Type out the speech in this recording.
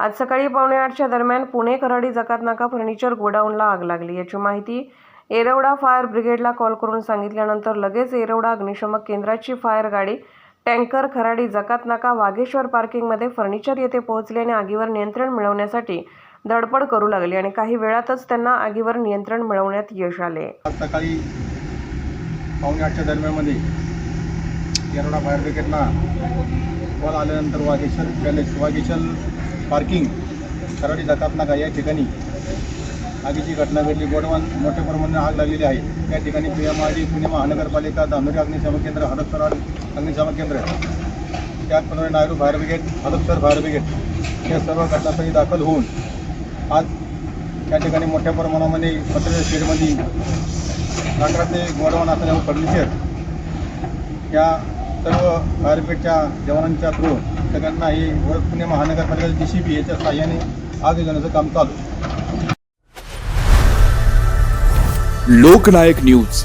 आज सकाळी पावणे आठच्या दरम्यान पुणे खराडी जकात नाका फर्निचर गोडाऊनला आग लागली. याची माहिती येरवडा फायर ब्रिगेडला कॉल करून सांगितल्यानंतर लगेच येरवडा अग्निशमक केंद्राची फायर गाडी टँकर खराडी जकात नाका वाघेश्वर पार्किंगमध्ये फर्निचर येथे पोहोचले आणि आगीवर नियंत्रण मिळवण्यासाठी धडपड करू लागली आणि काही वेळातच त्यांना आगीवर नियंत्रण मिळवण्यात यश आले. आज सकाळी पावणे आठच्या दरम्यानमध्ये येरवडा फायर ब्रिगेडला कॉल आल्यानंतर वाघेश्वर पॅलेस वाघेश्वर पार्किंग कराडी जातात नाका या ठिकाणी आगीची घटना घडली. गोडवान मोठ्या प्रमाणात आग लागलेली आहे. या ठिकाणी P M R D Pune महानगरपालिका धानोरी अग्निशमन केंद्र हडपसर अग्निशमन केंद्र. त्याचप्रमाणे नायरू fire brigade Hadapsar fire brigade. या सर्व घटनास्थळी दाखल होऊन आज या ठिकाणी मोठ्या प्रमाणामध्ये मटेरियल शेडमध्ये लाकडाचे गोडवान असलेल्या फर्निचर या सर्व फायर जवानांच्या थ्रू सगळ्यांना ही पुणे महानगरपालिका डी सी बी याच्या सहाय्याने आग घेण्याचं काम चालू. लोकनायक न्यूज.